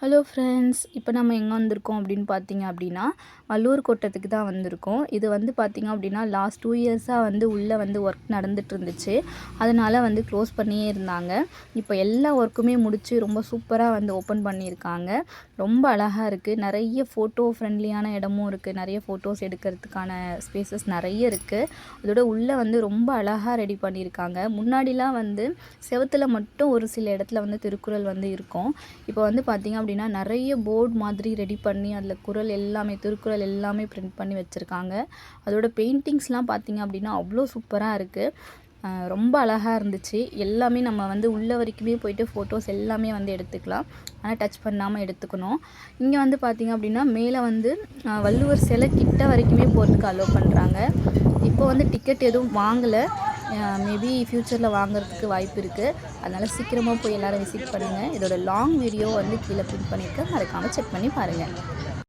Hello friends இப்போ நம்ம எங்கே வந்திருக்கோம் அப்படின்னு பார்த்தீங்க அப்படின்னா வல்லூர் கோட்டத்துக்கு தான் வந்திருக்கோம். இது வந்து பார்த்திங்க அப்படின்னா லாஸ்ட் டூ இயர்ஸாக வந்து உள்ளே வந்து ஒர்க் நடந்துட்டு இருந்துச்சு. அதனால் வந்து க்ளோஸ் பண்ணியே இருந்தாங்க. இப்போ எல்லா ஒர்க்குமே முடித்து ரொம்ப சூப்பராக வந்து ஓப்பன் பண்ணியிருக்காங்க. ரொம்ப அழகாக இருக்குது நிறைய ஃபோட்டோ ஃப்ரெண்ட்லியான இடமும் இருக்குது நிறைய ஃபோட்டோஸ் எடுக்கிறதுக்கான ஸ்பேசஸ் நிறைய இருக்குது அதோட உள்ளே வந்து ரொம்ப அழகாக ரெடி பண்ணியிருக்காங்க. முன்னாடிலாம் வந்து செவத்தில் மட்டும் ஒரு சில இடத்துல வந்து திருக்குறள் வந்து இருக்கும். இப்போ வந்து பார்த்திங்க அப்படின்னா நிறைய போர்டு மாதிரி ரெடி பண்ணி அதில் குறள் எல்லாமே திருக்குறள் எல்லாமே பிரிண்ட் பண்ணி வச்சுருக்காங்க. அதோட பெயிண்டிங்ஸ்லாம் பார்த்திங்க அப்படின்னா அவ்வளோ சூப்பராக இருக்குது ரொம்ப அழகாக இருந்துச்சு. எல்லாமே நம்ம வந்து உள்ள வரைக்குமே போயிட்டு ஃபோட்டோஸ் எல்லாமே வந்து எடுத்துக்கலாம். ஆனால் டச் பண்ணாமல் எடுத்துக்கணும். இங்கே வந்து பார்த்திங்க அப்படின்னா மேலே வந்து வள்ளுவர் சிலை கிட்ட வரைக்குமே போகிறதுக்கு அலோவ் பண்ணுறாங்க இப்போ வந்து டிக்கெட் எதுவும் வாங்கலை. மேபி ஃப்யூச்சரில் வாங்குறதுக்கு வாய்ப்பு இருக்குது அதனால் சீக்கிரமாக போய் எல்லோரும் விசிட் பண்ணுங்கள் இதோட லாங் வீடியோ வந்து கீழே பின் பண்ணியிருக்கேன் மறக்காமல் செக் பண்ணி பாருங்கள்